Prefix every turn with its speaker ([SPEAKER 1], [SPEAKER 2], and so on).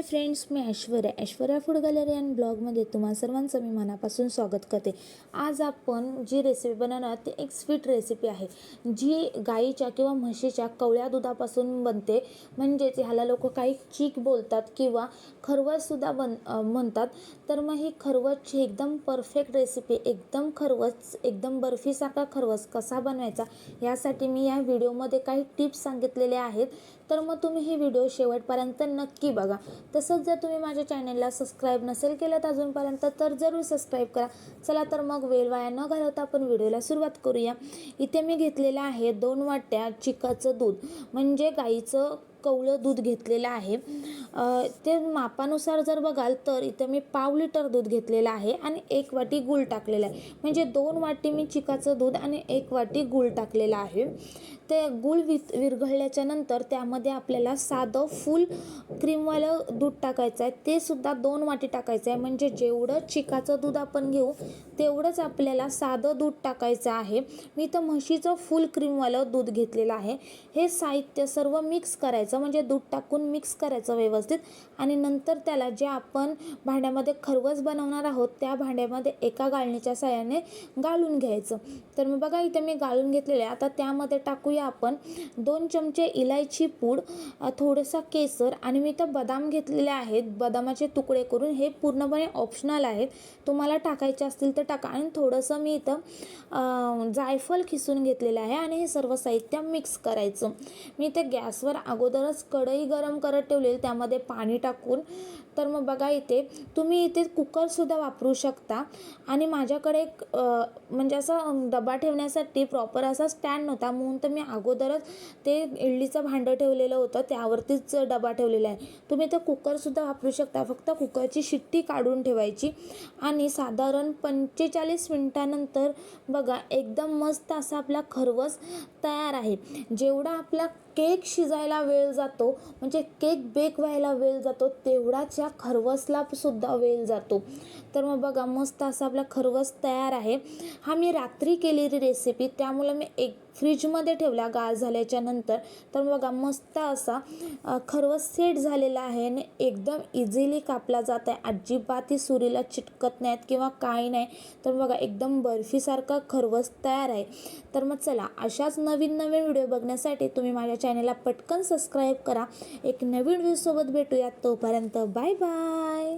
[SPEAKER 1] High friends me Aishwarya. Aishwarya food gallery and ब्लॉगमध्ये तुम्हा सर्वांचं मी मनापासून स्वागत करते. आज आपण जी रेसिपी बनवणार ती एक स्वीट रेसिपी आहे. जी गाईच्या किंवा म्हशीच्या कवळ्या दुधापासून बनते. म्हणजेच ह्याला लोक काही चीक बोलतात किंवा खरवससुद्धा बन म्हणतात. तर मग ही खरवसची एकदम परफेक्ट रेसिपी एकदम खरवस एकदम बर्फीसारखा खरवस कसा बनवायचा यासाठी मी या व्हिडिओमध्ये काही टिप्स सांगितलेले आहेत. तर मग तुम्ही हे व्हिडिओ शेवटपर्यंत नक्की बघा. तसंच जर तुम्ही माझ्या चॅनेलला सबस्क्राईब नसेल केलं अजूनपर्यंत तर जरूर सबस्क्राईब करा. चला तर मग वेळ वाया न घालवता आपण व्हिडिओला सुरुवात करूया. इथे मी घेतलेलं आहे दोन वाट्या चिकाचं दूध. म्हणजे गाईचं कवळं दूध घेतलेलं आहे. ते मापानुसार जर बघाल तर इथं मी पाव लिटर दूध घेतलेलं आहे आणि एक वाटी गूळ टाकलेलं आहे. म्हणजे दोन वाटी मी चिकाचं दूध आणि एक वाटी गूळ टाकलेलं आहे. ते गूळ वि विरघळल्याच्या नंतर त्यामध्ये आपल्याला साधं फुल क्रीमवालं दूध टाकायचं आहे ते सुद्धा दोन वाटी टाकायचं आहे. म्हणजे जेवढं चिकाचं दूध आपण घेऊ तेवढंच आपल्याला साधं दूध टाकायचं आहे. मी तर म्हशीचं फुल क्रीमवालं दूध घेतलेलं आहे. हे साहित्य सर्व मिक्स करायचं म्हणजे दूध टाकून मिक्स करायचं व्यवस्थित. आणि नंतर त्याला जे आपण भांड्यामध्ये खरवस बनवणार आहोत त्या भांड्यामध्ये एका गाळणीच्या साह्याने गाळून घ्यायचं. तर मग बघा इथे मी गाळून घेतलेलं आहे. आता त्यामध्ये टाकूया आपण दोन चमचे इलायची पूड थोडंसं केसर आणि मी तर बदाम घेतलेले आहेत. बदामाचे तुकडे करून हे पूर्णपणे ऑप्शनल आहेत. तुम्हाला टाकायचे असतील तर टाका. आणि थोडंसं मी इथं जायफल जायफळ खिसून घेतलेलं आहे आणि हे सर्व साहित्य मिक्स करायचं. मी इथे गॅसवर अगोदरच कढई गरम करत ठेवलेली. त्यामध्ये पाणी टाकून. तर मग बघा इथे तुम्ही इथे कुकरसुद्धा वापरू शकता. आणि माझ्याकडे एक म्हणजे असं डबा ठेवण्यासाठी प्रॉपर असा स्टँड नव्हता. म्हणून तर मी अगोदरच ते इडलीचं भांडं ठेवलेलं होतं. त्यावरतीच डबा ठेवलेला आहे. तुम्ही इथं कुकरसुद्धा वापरू शकता. फक्त कुकरची शिट्टी काढून ठेवायची आणि साधारण पंचेचाळीस मिनटानंतर बघा एकदम मस्त असा आपला खरवस तयार आहे. जेवढा आपला केक शिजायला वेळ जातो म्हणजे केक बेक व्हायला वेळ जातो तेवढाच या खरवसला सुद्धा वेळ जातो. तर मग बघा मस्त असा आपला खरवस तयार आहे. हा मी रात्री केलेली रेसिपी त्यामुळे मी एक फ्रीजमध्ये ठेवला गार झाल्याच्यानंतर. तर बघा मस्त असा खरवस सेट झालेला आहे आणि एकदम इझिली कापला जात आहे. अजिबात ही सुरीला चिटकत नाहीत किंवा काही नाही. तर बघा एकदम बर्फीसारखा खरवस तयार आहे. तर मग चला अशाच नवीन नवीन व्हिडिओ बघण्यासाठी तुम्ही माझ्या चॅनेलला पटकन सबस्क्राईब करा. एक नवीन व्हिडिओसोबत भेटूयात. तोपर्यंत बाय बाय